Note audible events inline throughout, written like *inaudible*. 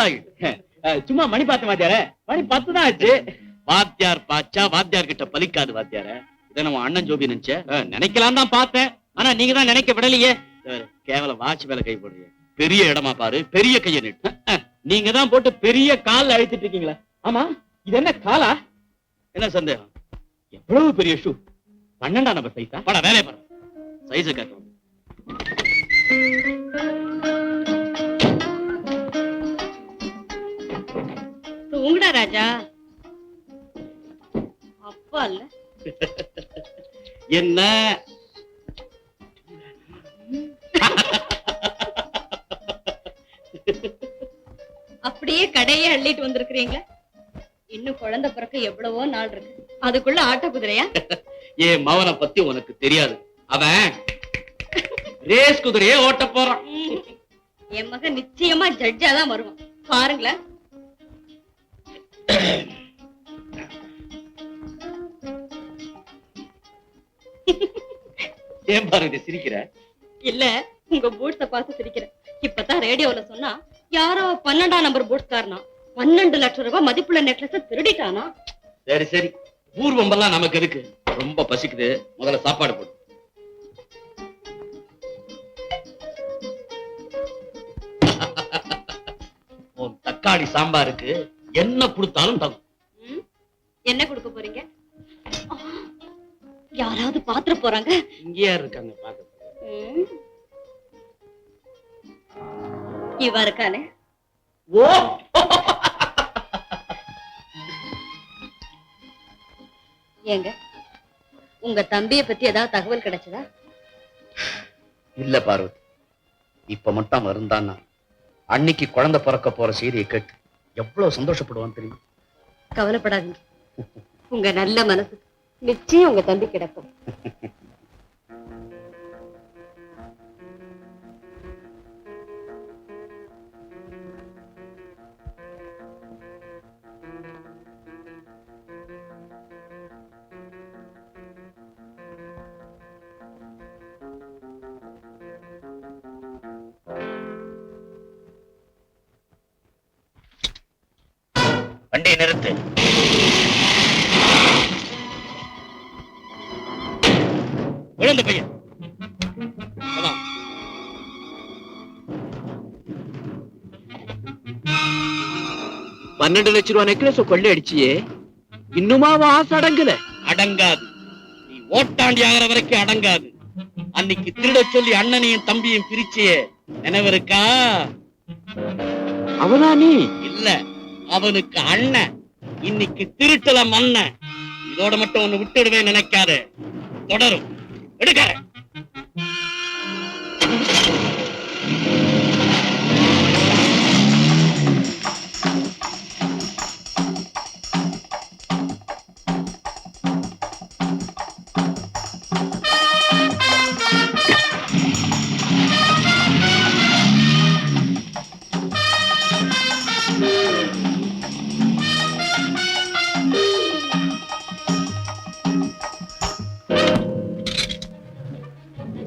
அஹ், சும்மா மணி பார்த்த வாத்தியார? மணி பத்து தான் ஆச்சு. வாத்தியார் பாச்சா வாத்தியார் கிட்ட பலிக்காது வாத்தியார. இதை நம்ம அண்ணன் ஜோபி நினைச்ச? நினைக்கலாம் தான் பார்த்தேன். ஆனா நீங்க தான் நினைக்க விடலையே. கேவலம் வாட்ச் மேல கை போடுறீங்க. பெரிய இடமா பாரு பெரிய கையை நீட்டு. நீங்க தான் போட்டு பெரிய கால்ல அழுத்திட்டு இருக்கீங்களா. ஆமா இது என்ன காலா? என்ன சந்தேகம்? எவ்வளவு பெரிய ஷூ பன்னெண்டாம் நம்பர் சைஸா பட வேலையை பாரு. சைஸை கேட்கணும் தூங்குடா ராஜா? அப்பா இல்ல. என்ன? அப்படியே கடையே அள்ளிட்டு வந்திருக்கிறீங்களா? இன்னும் குழந்தை பிறக்க எவ்வளவோ நாள் இருக்கு. அதுக்குள்ள ஆட்ட குதிரையா? என் மவனை பத்தி உனக்கு தெரியாது. அவன் ரேஸ் குதிரையே ஓட்ட போறான். என் மகன் நிச்சயமா ஜட்ஜா தான் வருவான். பாருங்களேன். *laughs* ஏன் பாருங்க சிரிக்கிற? இல்ல உங்க பூட்ஸ பார்த்து சிரிக்கிறேன். இப்பதான் ரேடியோல சொன்னா யாரோ பன்னெண்டாம் நம்பர் பூட்ஸ் காரனா பன்னெண்டு லட்சம் ரூபாய் மதிப்புள்ள நெக்லஸ் திருடிட்டானா? சரி சரி. பூர்வம்பெல்லாம் நமக்கு எதுக்கு? ரொம்ப பசிக்குது. முதல்ல சாப்பாடு போடு. *laughs* தக்காளி சாம்பாருக்கு என்ன கொடுத்தாலும் தகும்? என்ன கொடுக்க போறீங்க? யாராவது பாத்துற போறாங்க? இங்கேயா இருக்காங்க பாக்க ம். இவன் இருக்கானே ஓ! ஏங்க உங்க தம்பிய பத்தி ஏதாவது தகவல் கிடைச்சதா? இல்ல பார்வதி. இப்ப மட்டும் இருந்தான்னா அன்னைக்கு குழந்தை பிறக்க போற செய்தியை கேட்டு எவ்வளவு சந்தோஷப்படுவான் தெரியும். கவலைப்படாதீங்க. உங்க நல்ல மனசு நிச்சயம் உங்க தம்பி கிடக்கும். வண்டியை நிறுத்து. விழுந்த பையன். பன்னெண்டு லட்ச ரூபா நெக்லஸ் கொள்ளை அடிச்சியே இன்னுமா ஆசை அடங்கல. அடங்காது. நீ ஓட்டாண்டி ஆகிற வரைக்கும் அடங்காது. அன்னைக்கு திருட சொல்லி அண்ணனையும் தம்பியும் பிரிச்சியே. நினைவிருக்கா? அவனா நீ? இல்ல. அவனுக்கு அண்ணன். இன்னைக்கு திருட்டல மண்ணன் இதோட மட்டும் ஒண்ணு விட்டுடுவேன் நினைக்காத. தொடரும். எடுக்க.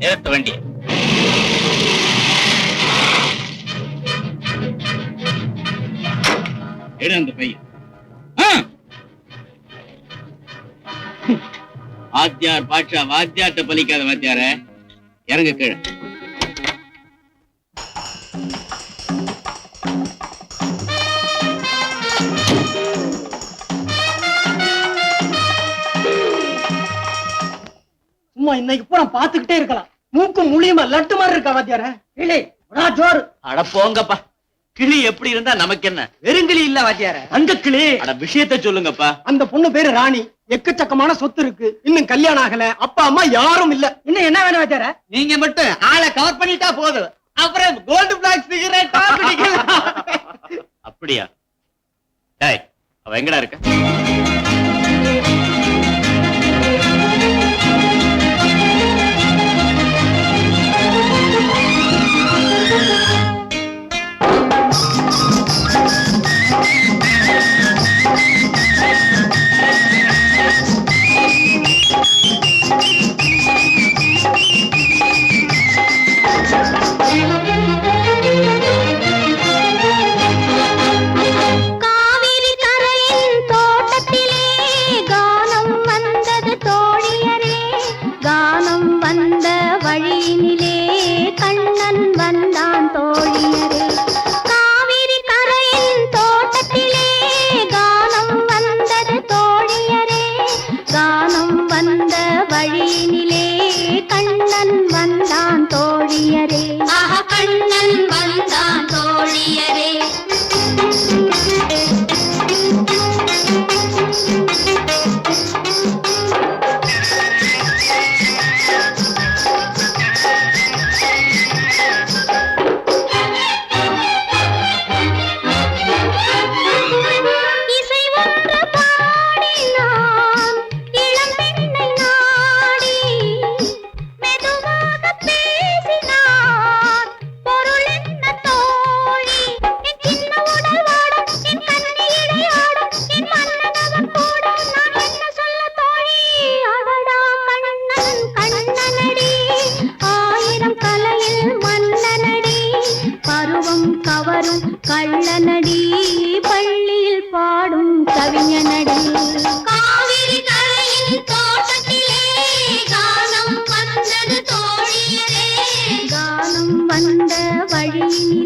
நிறுத்த வண்டி எடு அந்த பையன். வாத்தியார் பாட்சா வாத்தியார்ட்ட பலிக்காத வாத்தியார. இறங்க கீழே. சும்மா இன்னைக்கு பூரா பாத்துக்கிட்டே இருக்கலாம். மூக்கு முழியுமா லட்டு மாதிரி இருக்கா வாத்தியார? இல்லை ஜோறு. அட போங்கப்பா. கிளி எப்படி இருந்தா நமக்கு என்ன? வெறுங்கிளி இல்ல வாத்தியார. அந்த கிளி. அட விஷயத்த சொல்லுங்கப்பா. அந்த பொண்ணு பேரு ராணி. எக்கச்சக்கமான சொத்து இருக்கு. இன்னும் கல்யாணம் ஆகல. அப்பா அம்மா யாரும் இல்ல. இன்னும் என்ன வேணும் வாத்தியார? நீங்க மட்டும் ஆளை கவர் பண்ணிட்டா போதும். அப்புறம் கோல்டு பிளாக் சிகரெட்டா அப்படியா? டேய் அவ எங்கடா இருக்க? வந்த வழியினிலே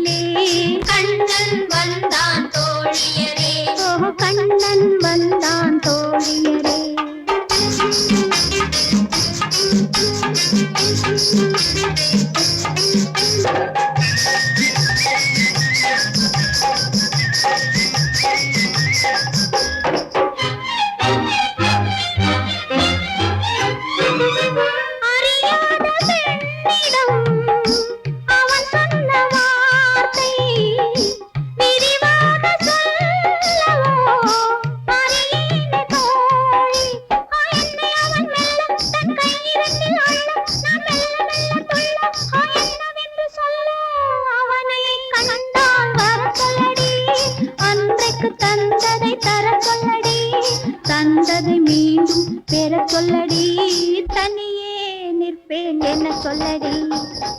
சொல்லடி.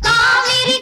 காவிரி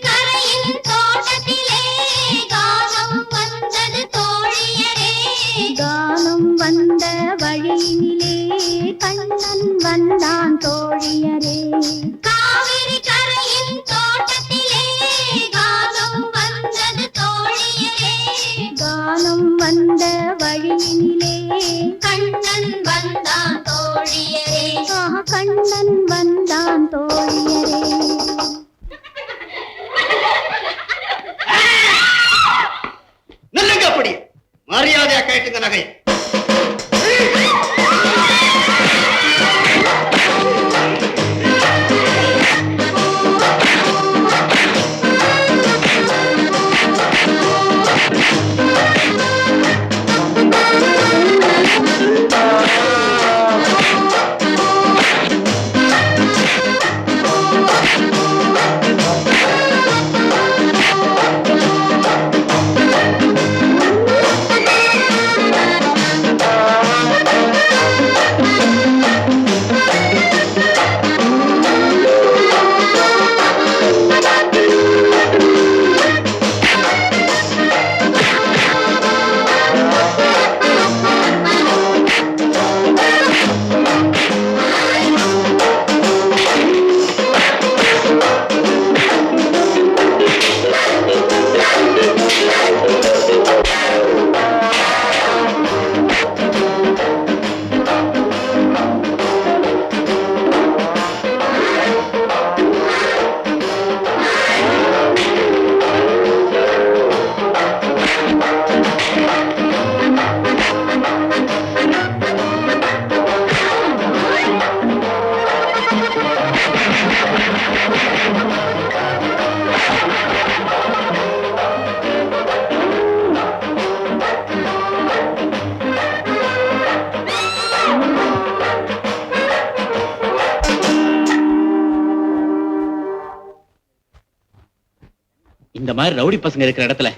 மாதிரி ரவுடி பசங்க இருக்கிற இடத்துல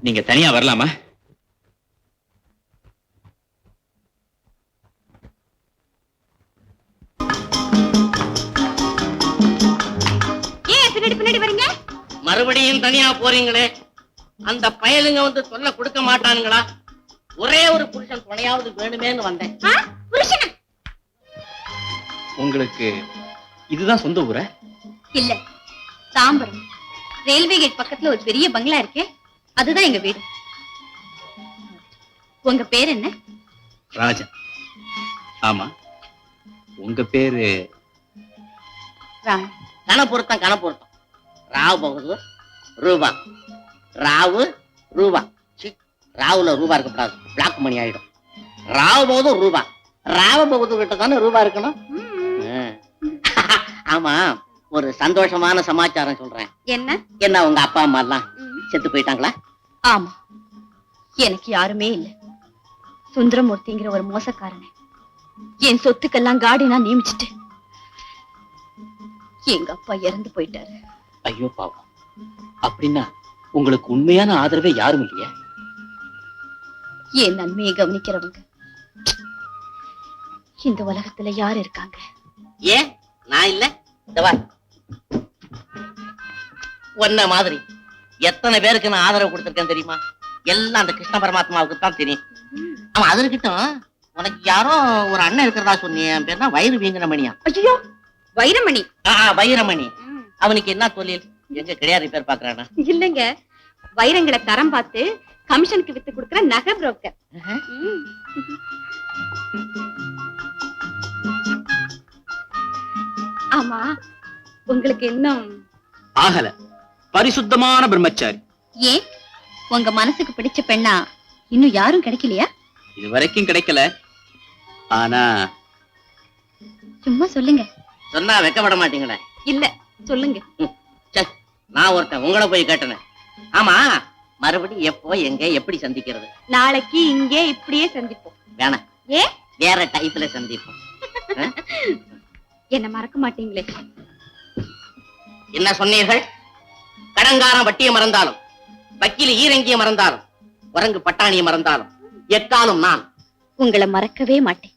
நீங்க தனியா வரலாமா? மறுபடியும் தனியா போறீங்களே. அந்த பயலுங்க வந்து சொல்ல கொடுக்க மாட்டானுங்களா? ஒரே ஒரு புருஷன் துணையாவது வேணுமேன்னு வந்தேன். உங்களுக்கு இதுதான் சொந்த ஊரா? இல்ல தாம்பரம். ரயில்வே கேட் பக்கத்துல ஒரு பெரிய பங்களா இருக்கே அதுதான் எங்க வீடு. உங்க பேர் என்ன? ராஜன் ஆமா. உங்க பேரு? கணப்பொருத்தம் கணப்பொருத்தம் ராவ் பகதூர் ரூபா. ராவு ரூபா. சி ராவுல ரூபா இருக்கக்கூடாது. பிளாக் மணி ஆயிடும். ராவ் பகதூர் ரூபா. ராவ பகதூர் கிட்ட தானே ரூபா இருக்கணும். *laughs* ஆமா. ஒரு சந்தோஷமான சமாச்சாரம் சொல்றேன். என்ன? என்ன உங்க அப்பா அம்மா எல்லாம் செத்து போயிட்டாங்களா? ஆமா. எனக்கு யாருமே இல்ல. சுந்தரமூர்த்திங்கிற ஒரு மோசக்காரனை. என் சொத்துக்கெல்லாம் காடினா நியமிச்சிட்டு. எங்க அப்பா இறந்து போயிட்டாரு. ஐயோ பாவம். அப்படின்னா உங்களுக்கு உண்மையான ஆதரவே யாரும் இல்லையா? என் நன்மையை கவனிக்கிறவங்க. இந்த உலகத்துல யார் இருக்காங்க? ஏன்? நான் இல்ல. இந்த வா உன்ன மாதிரி. எத்தனை பேருக்கு நான் ஆதரவு கொடுத்திருக்கேன் தெரியுமா? எல்லாம் அந்த கிருஷ்ண பரமாத்மாவுக்கு தான் தெரியும். அவன் அது இருக்கட்டும் உனக்கு யாரோ ஒரு அண்ணன் இருக்கிறதா சொன்னியே பேர் தான் வயிறு வீங்கின மணியா ஐயோ வைரமணி. ஆ, வைரமணி. அவனுக்கு என்ன தொழில்? எங்க கிடையாது பேர் பாக்குறானா? இல்லைங்க. வைரங்களை தரம் பார்த்து கமிஷனுக்கு வித்து கொடுக்கிற நகை புரோக்கர் ஆமா உங்களுக்கு இன்னும் ஆகல. பரிசுத்தமான பிரம்மச்சாரி. ஏன் உங்க மனசுக்கு பிடிச்ச பெண்ணா இன்னும் யாரும் கிடைக்கலையா? இது வரைக்கும் கிடைக்கல. ஆனா சும்மா சொல்லுங்க. சொன்னா வெக்கப்பட மாட்டீங்களே. இல்ல சொல்லுங்க. நான் ஒருத்தன் உங்களை போய் கேட்டனே. ஆமா மறுபடியும் எப்போ எங்க எப்படி சந்திக்கிறது? நாளைக்கு இங்கே இப்படியே சந்திப்போம். வேணாம் ஏ? வேற டைப்ல சந்திப்போம். *laughs* என்ன மறக்க மாட்டீங்களே. என்ன சொன்னீர்கள்? கடங்காரன் வட்டியை மறந்தாலும் வக்கீல் ஈரங்கிய மறந்தாலும் குரங்கு பட்டாணியை மறந்தாலும் எக்காலும் நான் உங்களை மறக்கவே மாட்டேன்.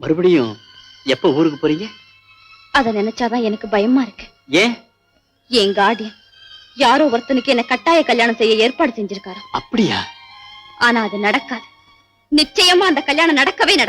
மறுபடியும் எப்ப ஊருக்கு போறீங்க? அத நினைச்சாதான் எனக்கு பயமா இருக்கு. ஏன்? என் கார்டியன் யாரோ ஒருத்தனுக்கு என்ன கட்டாய கல்யாணம் செய்ய ஏற்பாடு செஞ்சிருக்காரு. அப்படியா? ஆனா அது நடக்காது. நிச்சயமா அந்த கல்யாணம் நடக்கவே நடக்காது.